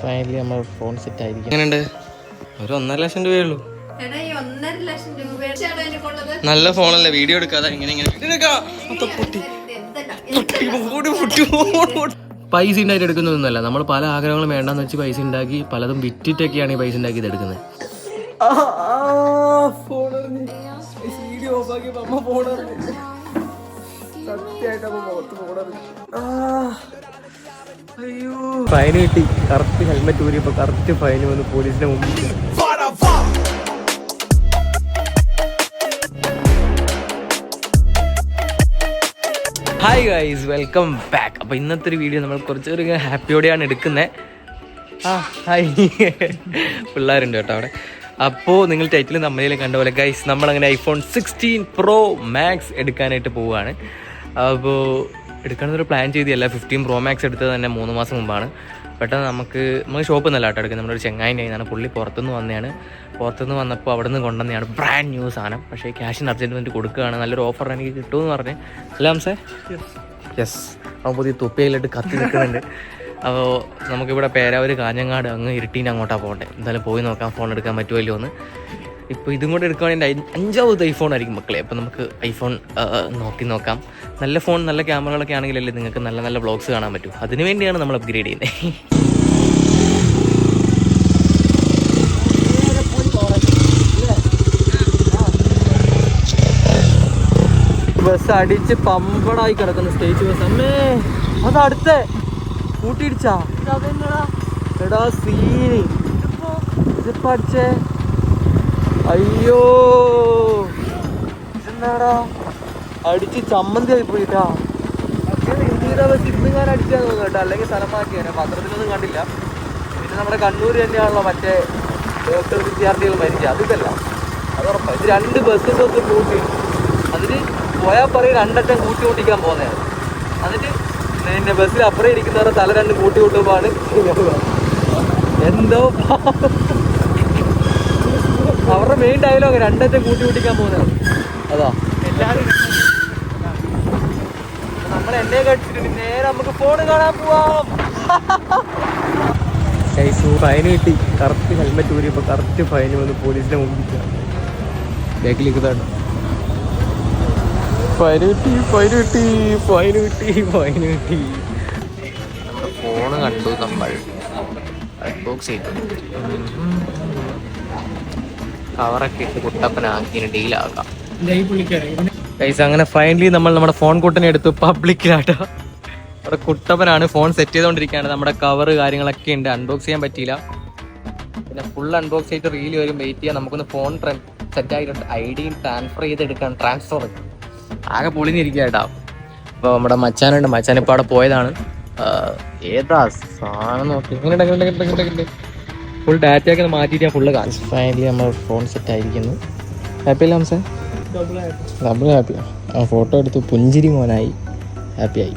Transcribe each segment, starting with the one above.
Finally നമ്മൾ phone set ആയിരിക്കും. എങ്ങനെയുണ്ട്? ഒരു ഒന്നര ലക്ഷം രൂപയേ ഉള്ളൂ നല്ല ഫോണല്ലേ വീഡിയോ എടുക്കാതെ ഇങ്ങനെ ഇങ്ങനെ. പൈസ ഉണ്ടായിട്ട് എടുക്കുന്നതൊന്നുമല്ല. നമ്മൾ പല ആഗ്രഹങ്ങളും വേണ്ടെന്ന് വെച്ച് പൈസ ഉണ്ടാക്കി പലതും വിറ്റിട്ടൊക്കെയാണ് ഈ പൈസ ഉണ്ടാക്കി ഇത് എടുക്കുന്നത് ഫൈൻ കിട്ടി. കറക്റ്റ് ഹെൽമെറ്റ് ഊരിയപ്പോ കറക്റ്റ് ഫൈൻ വന്ന് പോലീസിന്റെ മുമ്പിൽ. ഹായ് ഗൈസ് വെൽക്കം ബാക്ക് അപ്പോൾ ഇന്നത്തെ ഒരു വീഡിയോ നമ്മൾ കുറച്ചൊരു ഹാപ്പിയോടെയാണ് എടുക്കുന്നത് ആ ഹായ് പിള്ളേരുണ്ട് കേട്ടോ അവിടെ. അപ്പോൾ നിങ്ങൾ ടൈറ്റിൽ നമ്മളിൽ കണ്ട പോലെ ഗൈസ് നമ്മളങ്ങനെ ഐഫോൺ സിക്സ്റ്റീൻ പ്രോ മാക്സ് എടുക്കാനായിട്ട് പോവുകയാണ്. അപ്പോൾ എടുക്കണമെന്നൊരു പ്ലാൻ ചെയ്തല്ല ഫിഫ്റ്റീൻ പ്രോ മാക്സ് എടുത്തത് തന്നെ മൂന്ന് മാസം മുമ്പാണ്. പെട്ടെന്ന് നമുക്ക് നമ്മൾ ഷോപ്പിൽ നിന്നല്ല കേട്ടോ എടുക്കുന്നത്. നമ്മുടെ ഒരു ചെങ്ങായിന്റെ കയ്യിൽ നിന്നാണ് പുള്ളി പുറത്തുനിന്ന് വന്നതാണ്. പുറത്തുനിന്ന് വന്നപ്പോൾ അവിടെ നിന്ന് കൊണ്ടുവന്നതാണ്. ബ്രാൻഡ് ന്യൂ സാധനം. പക്ഷേ ക്യാഷിന് അർജന്റ് വന്നിട്ട് കൊടുക്കുകയാണ്. നല്ലൊരു ഓഫർ എനിക്ക് കിട്ടുമെന്ന് പറഞ്ഞ്. അല്ല ഹംസേ യെസ് അവൻ പുതിയ തുപ്പയിലിട്ട് കത്തി നിൽക്കുന്നുണ്ട്. അപ്പോൾ നമുക്കിവിടെ പേരാവൂർ കാഞ്ഞങ്ങാട് അങ്ങ് ഇരുട്ടീന്റെ അങ്ങോട്ടാണ് പോകണ്ടേ. എന്തായാലും പോയി നോക്കാം. ഫോൺ എടുക്കാൻ പറ്റുമല്ലോ എന്ന് ഇപ്പോൾ ഇതും കൂടെ എടുക്കുകയാണെങ്കിൽ അഞ്ചാമത് ഐഫോൺ ആയിരിക്കും മക്കളെ. അപ്പോൾ നമുക്ക് ഐഫോൺ നോക്കി നോക്കാം. നല്ല ഫോൺ നല്ല ക്യാമറകളൊക്കെ ആണെങ്കിലല്ലേ നിങ്ങൾക്ക് നല്ല നല്ല ബ്ലോഗ്സ് കാണാൻ പറ്റും. അതിനു വേണ്ടിയാണ് നമ്മൾ അപ്ഗ്രേഡ് ചെയ്യുന്നത്. ബസ് അടിച്ച് പമ്പടായി കിടക്കുന്ന. സ്റ്റേജ് ബസ് അമ്മേ അത് അടുത്ത. കൂട്ടിയിടിച്ചാ എടാ സീനി. ഇതിപ്പോ അടിച്ചേ? അയ്യോ. ഇതെന്നാടാ അടിച്ച് ചമ്മന്തി ആയി പോയിട്ടാ. ഞാൻ അടിച്ചാൽ കേട്ടോ. അല്ലെങ്കിൽ സ്ഥലം പത്രത്തിലൊന്നും കണ്ടില്ല. പിന്നെ നമ്മുടെ കണ്ണൂർ തന്നെയാണല്ലോ മറ്റേ ഡോക്ടർ വിദ്യാർത്ഥികൾ മരിച്ച. അതിതല്ല അത് ഉറപ്പാണ് ഇത് രണ്ട് ബസ് ബസ് കൂട്ടി. അതിന് പോയാൽ പറയും രണ്ടറ്റം കൂട്ടി കൂട്ടിക്കാൻ പോകുന്നതാണ് അതിന് പിന്നെ ബസ്സിൽ അപ്പുറം ഇരിക്കുന്നവരുടെ തല രണ്ട് കൂട്ടി കൂട്ടുമ്പോഴാണ് എന്തോ. അവരുടെ മെയിൻ ഡയലോഗ് രണ്ടത്തെ കൂട്ടി കൂട്ടിക്കാൻ പോകുന്നതാണ് അതാ. നമ്മൾ എന്നെ കടിച്ചിട്ടുണ്ട് നേരെ നമുക്ക് ഫോൺ കാണാൻ പോവാം. ഫൈൻ കിട്ടി. കറക്റ്റ് ഹെൽമെറ്റ് ഊരിയപ്പോൾ കറക്റ്റ് ഫൈൻ വന്ന് പോലീസിന്റെ മുമ്പിൽ ബാക്കിലേക്ക് ഇതാണ് ഫൈൻ കിട്ടി ഫൈൻ കിട്ടി ഫൈൻ കിട്ടി ഫൈൻ കിട്ടി. നമ്മുടെ ഫോണ് കണ്ടു നമ്മൾ. അൺബോക്സ് ചെയ്തു. കവറൊക്കെ ഇട്ട് കുട്ടപ്പനാക്കിന് ഡീലാകാം ഗൈസ് അങ്ങനെ ഫൈനലി നമ്മൾ നമ്മുടെ ഫോൺ കൂട്ടനെ എടുത്തു പബ്ലിക്കിലാട്ടോ അവിടെ കുട്ടപ്പനാണ് ഫോൺ സെറ്റ് ചെയ്തുകൊണ്ടിരിക്കുകയാണ് നമ്മുടെ കവർ കാര്യങ്ങളൊക്കെ ഉണ്ട്. അൺബോക്സ് ചെയ്യാൻ പറ്റിയില്ല. പിന്നെ ഫുൾ അൺബോക്സ് ചെയ്തിട്ട് റീൽ വരും. വെയിറ്റ് ചെയ്യാം. നമുക്കൊന്ന് ഫോൺ സെറ്റ് ആയിട്ട് ഐ ഡിയും ട്രാൻസ്ഫർ ചെയ്തെടുക്കാൻ ട്രാൻസ്ഫർ ആകെ പൊളിഞ്ഞിരിക്കുക കേട്ടോ അപ്പോൾ നമ്മുടെ മച്ചാനുണ്ട്. മച്ചാൻ ഇപ്പോൾ അവിടെ പോയതാണ്. ഏതാ സാധനം നോക്കി. ഇങ്ങനെ ഫുൾ ഡാറ്റ ഒക്കെ മാറ്റിയിട്ട് ഞാൻ ഫുള്ള് കാണിച്ചു. ഫൈനലി നമ്മൾ ഫോൺ സെറ്റ് ആയിരിക്കുന്നു. ഹാപ്പി അല്ല സാർ ഡബിൾ ഹാപ്പി ആ ഫോട്ടോ എടുത്ത് പുഞ്ചിരി മോനായി. ഹാപ്പിയായി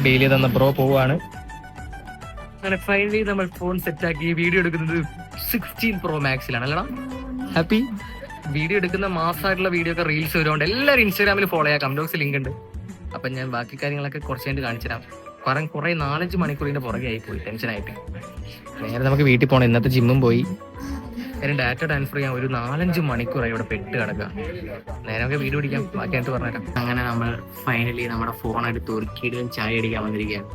നമ്മുടെ ചെയ്ത് ഡെയിലി തന്ന ബ്രോ പോവാണ്. അങ്ങനെ ഫൈനലി നമ്മൾ ഫോൺ സെറ്റ് ആക്കി വീഡിയോ എടുക്കുന്നത് സിക്സ്റ്റീൻ പ്രോ മാക്സിലാണ് അല്ലടാ? ഹാപ്പി വീഡിയോ എടുക്കുന്ന മാസമായിട്ടുള്ള വീഡിയോ ഒക്കെ റീൽസ് വരുന്നുണ്ട് എല്ലാവരും ഇൻസ്റ്റാഗ്രാമിൽ ഫോളോ ചെയ്യാം. കമന്റോക്സ് ലിങ്ക് ഉണ്ട്. അപ്പൊ ഞാൻ ബാക്കി കാര്യങ്ങളൊക്കെ കുറച്ച് കഴിഞ്ഞ് കാണിച്ചു തരാം. കാരണം കുറെ നാലഞ്ച് മണിക്കൂറിന്റെ പുറകെ ആയി പോയി ടെൻഷനായിട്ട് നേരെ നമുക്ക് വീട്ടിൽ പോകണം ഇന്നത്തെ ജിമ്മും പോയി. നേരെ ഡാറ്റ ട്രാൻസ്ഫർ ചെയ്യാൻ ഒരു നാലഞ്ച് മണിക്കൂറായി ഇവിടെ പെട്ട് കിടക്കുക നേരെ നമുക്ക് വീഡിയോ പിടിക്കാം. ബാക്കി എന്നിട്ട് പറഞ്ഞേക്കാം അങ്ങനെ നമ്മൾ ഫൈനലി നമ്മുടെ ഫോൺ എടുത്ത് ഒരുക്കിയിടുകയും ചായ അടിക്കാൻ വന്നിരിക്കുകയാണ്.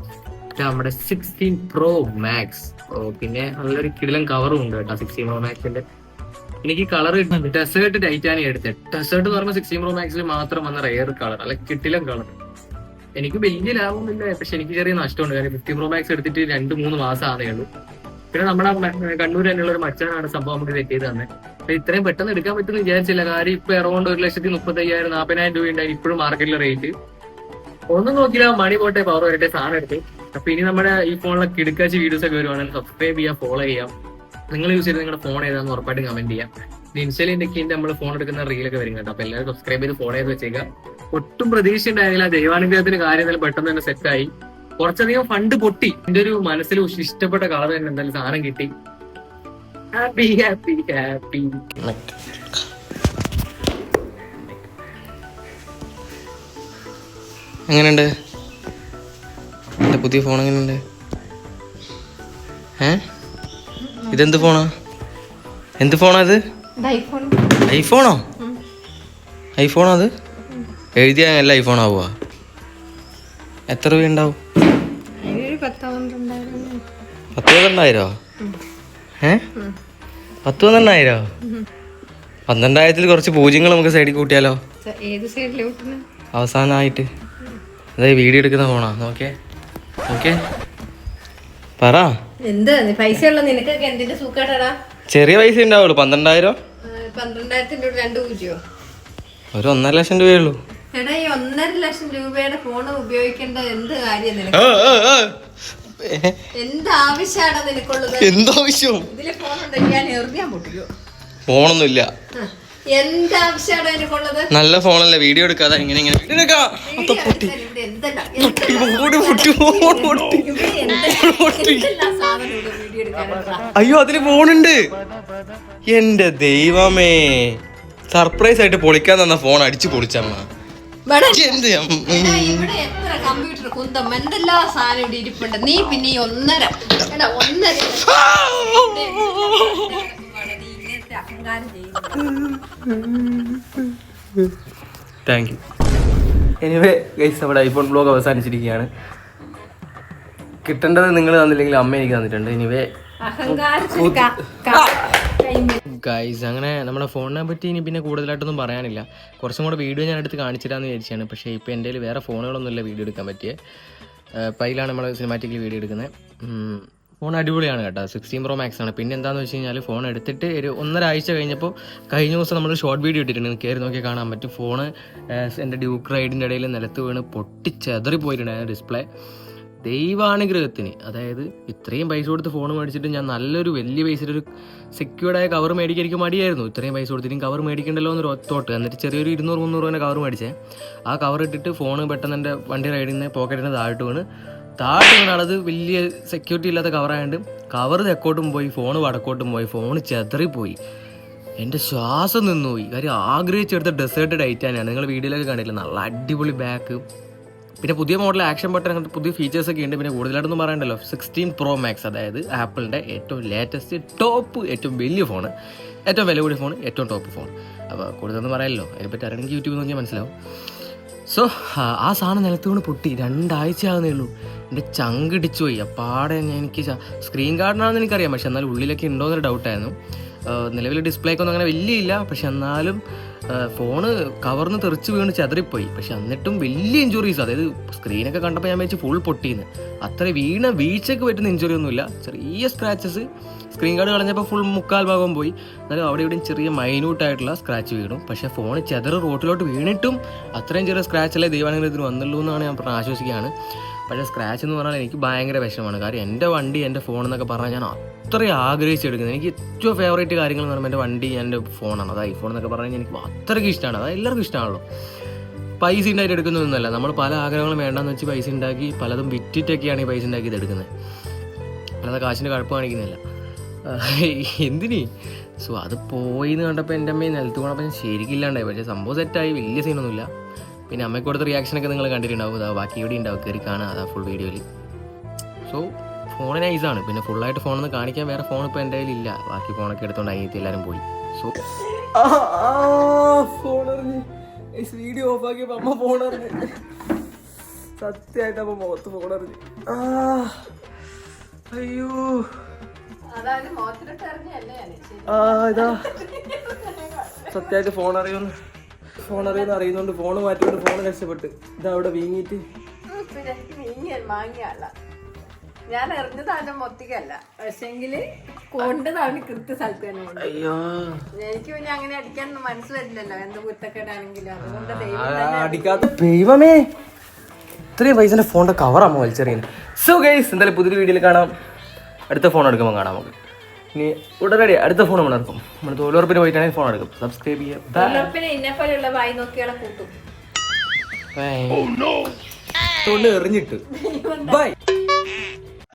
നമ്മുടെ സിക്സ്റ്റീൻ പ്രോ മാക്സ് ഓ പിന്നെ നല്ലൊരു കിടിലൻ കവറും ഉണ്ട് കേട്ടോ സിക്സ്റ്റീൻ പ്രോ മാക്സിന്റെ എനിക്ക് കളർ ഡെസേർട്ട് ടൈറ്റാനി എടുത്തത് ഡെസേർട്ട് എന്ന് പറഞ്ഞാൽ സിക്സ്റ്റീൻ പ്രോ മാക്സിൽ മാത്രം വന്ന റെയർ കളർ അല്ല കിട്ടിലൻ കളർ എനിക്ക് വലിയ ലാഭമൊന്നുമില്ല പക്ഷെ എനിക്ക് ചെറിയ നഷ്ടമുണ്ട്. കാര്യം ഫിഫ്റ്റീൻ പ്രോ മാക്സ് എടുത്തിട്ട് രണ്ട് മൂന്ന് മാസം ആണേ ഉള്ളൂ. പിന്നെ നമ്മുടെ കണ്ണൂർ തന്നെയുള്ള ഒരു മച്ചാനാണ് സംഭവം നമുക്ക് സെറ്റ് ചെയ്ത് തന്നെ. അപ്പൊ ഇത്രയും പെട്ടെന്ന് എടുക്കാൻ പറ്റുന്ന വിചാരിച്ചില്ല. കാര്യം ഇപ്പൊ എറൗണ്ട് ഒരു ലക്ഷത്തി മുപ്പത്തി അയ്യായിരം നാപ്പതിനായിരം രൂപ ഉണ്ടായി ഇപ്പോഴും മാർക്കറ്റിലെ റേറ്റ് ഒന്നും നോക്കില്ല മണി പോട്ടെ പവർ വരട്ടെ സാധനം എടുത്തു. അപ്പൊ ഇനി നമ്മുടെ ഈ ഫോണിലൊക്കെ കിടക്കാച്ച് വീഡിയോസ് ഒക്കെ വരുവാണെങ്കിൽ സബ്സ്ക്രൈബ് ചെയ്യാം ഫോളോ ചെയ്യാം. നിങ്ങൾ യൂസ് ചെയ്ത് നിങ്ങളുടെ ഫോൺ ഏതാണെന്ന് ഉറപ്പായിട്ട് കമന്റ് ചെയ്യാം. ഇൻസ്റ്റലിന്റെ ഒക്കെ നമ്മൾ ഫോൺ എടുക്കുന്ന റീലൊക്കെ വരും കേട്ടോ അപ്പൊ എല്ലാവരും സബ്സ്ക്രൈബ് ചെയ്ത് ഫോളോ ചെയ്ത് വെച്ചേക്കാം. ഒട്ടും പ്രതീക്ഷ ഉണ്ടായിരുന്നില്ല ദൈവാനുഗ്രഹത്തിന്റെ കാര്യം പെട്ടെന്ന് തന്നെ സെറ്റായി കുറച്ചധികം ഫണ്ട് പൊട്ടി. എന്റെ ഒരു മനസ്സിൽ ഇഷ്ടപ്പെട്ട കളർ തന്നെ എന്തായാലും സാധനം കിട്ടി. ഹാപ്പി ഹാപ്പി ഹാപ്പി എങ്ങനെയുണ്ട്? എന്റെ പുതിയ ഫോൺ എങ്ങനെയുണ്ട്? ഏ? ഇതെന്ത് ഫോണാ എന്ത് ഫോണാ ഇത്? ഐഫോണോ ഐഫോണോ അത്? എഴുതിയാൽ എല്ലാം ഐഫോൺ ആവുക. എത്ര രൂപ ഉണ്ടാവും? അതിനൊരു പത്ത് പന്ത്രണ്ടായിരം പത്ത് പന്ത്രണ്ടായിരോ ഏ? പത്ത് പന്ത്രണ്ടായിരോ പന്ത്രണ്ടായിരത്തിൽ കുറച്ച് പൂജ്യങ്ങൾ നമുക്ക് സൈഡിൽ കൂട്ടിയാലോ? ഏത് സൈഡിലോട്ടാണ് അവസാനമായിട്ട് അതായത് വീഡിയോ എടുക്കുന്ന ഫോണാ നോക്കേ നോക്കേ പറ. എന്ത്? പൈസ ഉള്ള നിനക്കൊക്കെ എന്തിന്റെ സൂക്കാട്ടാടാ ചെറിയ പൈസ ഉണ്ടാവുള്ളൂ. പന്ത്രണ്ടായിരം? പന്ത്രണ്ടായിരത്തിന്റെ ഒരു രണ്ട് പൂജ്യോ ഒരു ഒന്നര ലക്ഷം രൂപയേ ഉള്ളൂ. എടാ ഈ ഒന്നര ലക്ഷം രൂപയുടെ ഫോൺ ഉപയോഗിക്കേണ്ട എന്ത് കാര്യം നിനക്ക്? എന്ത് ആവശ്യമാണ് നിനക്കുള്ളത്? എന്താവശ്യം ഇതിൽ ഫോൺ ഉണ്ടെങ്കിൽ ഞാൻ എറിയാൻ പൊട്ടിക്കോ. ഫോണൊന്നുമില്ല. എന്ത് ആവശ്യമാണ് നിനക്കുള്ളത്? നല്ല ഫോണല്ലേ വീഡിയോ എടുക്കാതെ ഇങ്ങനെ ഇങ്ങനെ വീഡിയോ എടുക്കാം. വീഡിയോ എടുക്കാൻ ഇവിടെ എന്തെല്ലാം എന്തെല്ലാം പൊട്ടി, പൊട്ടി, ഫോൺ പൊട്ടി. ഇവിടെ എന്തെല്ലാം എന്തെല്ലാം സാധനം ഇവിടെ വീഡിയോ എടുക്കാനുള്ളതാ അയ്യോ അതിൽ ഫോണുണ്ട്. എന്റെ ദൈവമേ. സർപ്രൈസ് ആയിട്ട് പൊളിക്കാൻ തന്ന ഫോൺ അടിച്ചു പൊളിച്ചമ്മ. ഇവിടെ എത്ര കമ്പ്യൂട്ടർ കുന്തം എന്തെല്ലാം സാധനം ഇവിടെ ഇരിപ്പുണ്ട്? നീ പിന്നെ ഈ ഒന്നര. എടാ ഒന്നര. അഹങ്കാരം താങ്ക് യു എനിവേ ഗൈസ് നമ്മുടെ ഐഫോൺ ബ്ലോഗ് അവസാനിച്ചിരിക്കുകയാണ്. കിട്ടേണ്ടത് നിങ്ങൾ തന്നില്ലെങ്കിൽ അമ്മ എനിക്ക് തന്നിട്ടുണ്ട്. എനിവേ കൈമ- ഗൈസ് അങ്ങനെ നമ്മുടെ ഫോണിനെ പറ്റി ഇനി പിന്നെ കൂടുതലായിട്ടൊന്നും പറയാനില്ല. കുറച്ചും കൂടെ വീഡിയോ ഞാൻ എടുത്ത് കാണിച്ചിട്ടാന്ന് വിചാരിച്ചാണ്. പക്ഷേ ഇപ്പോൾ എന്റെ കയ്യിൽ വേറെ ഫോണുകളൊന്നുമില്ല വീഡിയോ എടുക്കാൻ പറ്റിയ. പൈലാണ് നമ്മൾ സിനിമാറ്റിക്കലി വീഡിയോ എടുക്കുന്നത്. ഫോൺ അടിപൊളിയാണ് കേട്ടോ. സിക്സ്റ്റീൻ പ്രോ മാക്സ് ആണ്. പിന്നെ എന്താണെന്ന് വെച്ച് കഴിഞ്ഞാൽ ഫോൺ എടുത്തിട്ട് ഒരു ഒന്നര ആഴ്ച കഴിഞ്ഞപ്പോൾ കഴിഞ്ഞ ദിവസം നമ്മൾ ഷോർട്ട് വീഡിയോ ഇട്ടിട്ടുണ്ട്. കയറി നോക്കി കാണാൻ പറ്റും. ഫോൺ എന്റെ ഡ്യൂക്ക് റൈഡിന്റെ ഇടയിൽ നിലത്ത് വീണ് പൊട്ടിച്ചെതറി പോയിട്ടുണ്ടായിരുന്നു ഡിസ്പ്ലേ ദൈവാനുഗ്രഹത്തിന്. അതായത് ഇത്രയും പൈസ കൊടുത്ത് ഫോൺ മേടിച്ചിട്ട് ഞാൻ നല്ലൊരു വലിയ പൈസയുടെ ഒരു സെക്യൂർഡായ കവർ മേടിക്കാൻ മടിയായിരുന്നു. ഇത്രയും പൈസ കൊടുത്തിട്ടും കവർ മേടിക്കണ്ടല്ലോ എന്നൊരു തോട്ട് എന്നിട്ട് ചെറിയൊരു ഇരുന്നൂറ് മുന്നൂറ് രൂപ കവർ മേടിച്ചേ. ആ കവർ ഇട്ടിട്ട് ഫോൺ പെട്ടെന്ന് എന്റെ വണ്ടി റൈഡിൽ നിന്ന് പോക്കറ്റിൽ നിന്ന് താഴോട്ട് വീണ്. താഴ്ത്തു വീണത് വലിയ സെക്യൂരിറ്റി ഇല്ലാത്ത കവറായതുകൊണ്ട് കവർ തെക്കോട്ടും പോയി ഫോൺ വടക്കോട്ടും പോയി ഫോൺ ചെതറിപ്പോയി. എന്റെ ശ്വാസം നിന്നുപോയി. കാര്യം ആഗ്രഹിച്ചെടുത്ത ഡെസേർട്ട് ഡൈറ്റാനാണ് നിങ്ങൾ വീഡിയോയിലൊക്കെ കണ്ടില്ല നല്ല അടിപൊളി ബാക്ക് പിന്നെ പുതിയ മോഡൽ ആക്ഷൻ ബട്ടൺ അങ്ങനത്തെ പുതിയ ഫീച്ചേഴ്സ് ഒക്കെ ഉണ്ട്. പിന്നെ കൂടുതലായിട്ടൊന്നും പറയണ്ടല്ലോ. സിക്സ്റ്റീൻ പ്രോ മാക്സ് അതായത് ആപ്പിളിന്റെ ഏറ്റവും ലേറ്റസ്റ്റ് ടോപ്പ് ഏറ്റവും വലിയ ഫോൺ ഏറ്റവും വില കൂടിയ ഫോൺ ഏറ്റവും ടോപ്പ് ഫോൺ അപ്പോൾ കൂടുതലൊന്നും പറയാമല്ലോ അതിനെപ്പറ്റി അറിയണമെങ്കിൽ യൂട്യൂബ് നോക്കിയാൽ മനസ്സിലാവും. സോ ആ സാധനം നിലത്ത് കൊണ്ട് പൊട്ടി. രണ്ടാഴ്ച ആകുന്നേ ഉള്ളൂ. എന്റെ ചങ്കിടിച്ചു പോയി അപ്പാടെ എനിക്ക് സ്ക്രീൻ ഗാർഡിനാണെന്ന് എനിക്കറിയാം. പക്ഷെ എന്നാൽ ഉള്ളിലൊക്കെ ഉണ്ടോ എന്നൊരു ഡൗട്ടായിരുന്നു നിലവിൽ ഡിസ്പ്ലേക്കൊന്നും അങ്ങനെ വലിയ ഇല്ല പക്ഷെ എന്നാലും ഫോണ് കവർന്ന് തെറിച്ച് വീണ് ചതറിപ്പോയി. പക്ഷെ എന്നിട്ടും വലിയ ഇഞ്ചുറീസ് അതായത് സ്ക്രീനൊക്കെ കണ്ടപ്പോൾ ഞാൻ വെച്ച് ഫുൾ പൊട്ടിയെന്ന് അത്ര വീണ വീഴ്ചയ്ക്ക് പറ്റുന്ന ഇഞ്ചുറി ഒന്നുമില്ല. ചെറിയ സ്ക്രാച്ചസ് സ്ക്രീൻ ഗാർഡ് കളഞ്ഞപ്പോൾ ഫുൾ മുക്കാൽ ഭാഗം പോയി. എന്നാലും അവിടെ ഇവിടെയും ചെറിയ മൈന്യൂട്ടായിട്ടുള്ള സ്ക്രാച്ച് വീണു. പക്ഷേ ഫോൺ ചെതറ് റോട്ടിലോട്ട് വീണിട്ടും അത്രയും ചെറിയ സ്ക്രാച്ച് സ്ക്രാച്ചല്ലേ ദൈവാനുഗ്രഹത്തിന് വന്നുള്ളൂ എന്നാണ് ഞാൻ പറഞ്ഞ ആശ്വസിക്കുകയാണ്. പക്ഷേ സ്ക്രാച്ച് എന്ന് പറഞ്ഞാൽ എനിക്ക് ഭയങ്കര വിഷമമാണ്. കാര്യം എന്റെ വണ്ടി എന്റെ ഫോൺ എന്നൊക്കെ പറഞ്ഞാൽ ഞാൻ അത്രയും ആഗ്രഹിച്ചെടുക്കുന്നത് എനിക്ക് ഏറ്റവും ഫേവറേറ്റ് കാര്യങ്ങൾ എന്ന് പറയുമ്പോൾ എന്റെ വണ്ടി എന്റെ ഫോണാണ് അത് ഐഫോൺ എന്നൊക്കെ പറഞ്ഞാൽ എനിക്ക് അത്രയ്ക്ക് ഇഷ്ടമാണ്. അത് എല്ലാവർക്കും ഇഷ്ടമാണല്ലോ. പൈസ ഉണ്ടായിട്ട് എടുക്കുന്നതൊന്നുമല്ല നമ്മൾ പല ആഗ്രഹങ്ങളും വേണ്ടെന്ന് വെച്ച് പൈസ ഉണ്ടാക്കി പലതും വിറ്റിട്ടൊക്കെയാണ് ഈ പൈസ ഉണ്ടാക്കി ഇത് എടുക്കുന്നത്. അല്ലാതെ കാശിന്റെ കഴപ്പ് കാണിക്കുന്നില്ല എന്തിന്? സോ അത് പോയി എന്ന് കണ്ടപ്പോൾ എന്റെ അമ്മയെ നിലത്ത് പോകണപ്പം ശരിക്കില്ലാണ്ടായി പക്ഷേ സംഭവം സെറ്റായി വലിയ സീനൊന്നുമില്ല പിന്നെ അമ്മയ്ക്ക് കൊടുത്ത റിയാക്ഷനൊക്കെ നിങ്ങൾ കണ്ടിട്ടുണ്ടാവും. അതാ ബാക്കി ഇവിടെ ഉണ്ടാവും. കയറി കാണാം. അതാ ഫുൾ വീഡിയോയിൽ സോ ഫോൺ നൈസാണ് പിന്നെ ഫുള്ളായിട്ട് ഫോണൊന്ന് കാണിക്കാൻ വേറെ ഫോൺ ഇപ്പോൾ എന്റെ കയ്യിലില്ല ബാക്കി ഫോണൊക്കെ എടുത്തോണ്ട് അനിയത്തി എല്ലാവരും പോയി. സോ ഫോൺ വീഡിയോ ഓഫ് ആക്കിയപ്പോൾ അമ്മ ഫോൺ സത്യമായിട്ട് അമ്മ മുഖത്ത് ഫോൺ അറിഞ്ഞു അയ്യോ. ആ ഇതാ. സത്യമായിട്ട് ഫോൺ അറിയുന്നു. ഫോൺ അറിയുന്ന അറിയുന്നുണ്ട്. ഫോൺ മാറ്റിക്കൊണ്ട് ഫോൺ രക്ഷപ്പെട്ട്. ഇതാ അവിടെ വീങ്ങിയിട്ട്. മാങ്ങിയല്ല ഞാൻ എറിഞ്ഞത് അതിന്റെ മൊത്തിക്കല്ല പക്ഷെങ്കിൽ കൊണ്ടതാണ് കൃത്യ സ്ഥലത്ത് തന്നെ കൊണ്ട് അയ്യോ. എനിക്ക് പിന്നെ അങ്ങനെ അടിക്കാനൊന്നും മനസ്സ് വരില്ലല്ലോ. എന്ത് കുത്തക്കേടാണെങ്കിലും അതുകൊണ്ട് അടിക്കാത്ത ദൈവമേ. ഇത്രയും പൈസന്റെ ഫോണിന്റെ കവറാമോ വലിച്ചെറിയുന്നത്? സോ ഗൈസ് എന്തായാലും പുതിയൊരു വീഡിയോയിൽ കാണാം. അടുത്ത ഫോൺ എടുക്കുമ്പോൾ കാണാം നമുക്ക്. ഇനി ഉടനടി അടുത്ത ഫോൺ നമ്മൾ എടുക്കും. നമ്മൾ തൊഴിലുറപ്പിന് പോയിട്ടാണെങ്കിൽ ഫോൺ എടുക്കും. സബ്സ്ക്രൈബ് ചെയ്യാം. തൊണ്ട് എറിഞ്ഞിട്ട് ബൈ